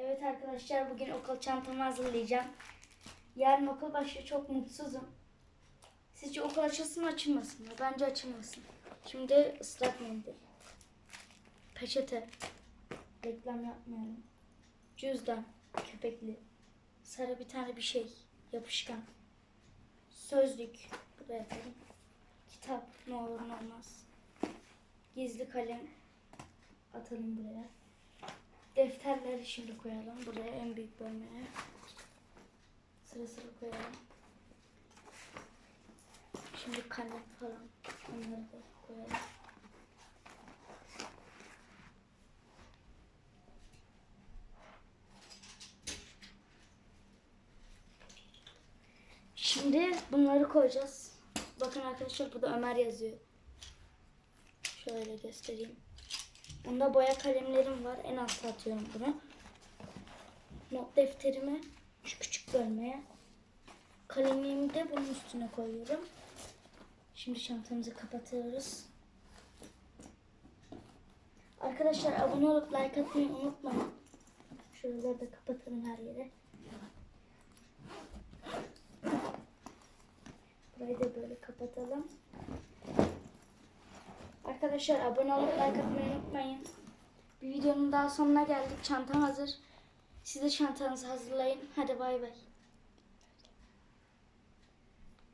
Evet arkadaşlar bugün okul çantamı hazırlayacağım. Yarın okul başlıyor çok mutsuzum. Sizce okul açılsın mı açılmasın mı? Bence açılmasın. Şimdi ıslak mendil. Peçete. Reklam yapmayalım. Cüzdan. Köpekli. Sarı bir tane bir şey. Yapışkan. Sözlük. Buraya koyayım. Kitap. Ne olur ne olmaz. Gizli kalem. Atalım buraya. Defterleri şimdi koyalım buraya en büyük bölmeye. Sıra sıra koyalım. Şimdi kalem falan onları da koyalım. Şimdi bunları koyacağız. Bakın arkadaşlar burada Ömer yazıyor. Şöyle göstereyim. Bunda boya kalemlerim var. En alta atıyorum bunu. Not defterimi şu küçük bölmeye. Kalemliğimi de bunun üstüne koyuyorum. Şimdi çantamızı kapatıyoruz. Arkadaşlar abone olup like atmayı unutmayın. Şuraları da kapatalım her yere. Burayı da böyle kapatalım. Arkadaşlar abone olup like atmayı unutmayın. Bir videonun daha sonuna geldik. Çantam hazır. Siz de çantanızı hazırlayın. Hadi bay bay.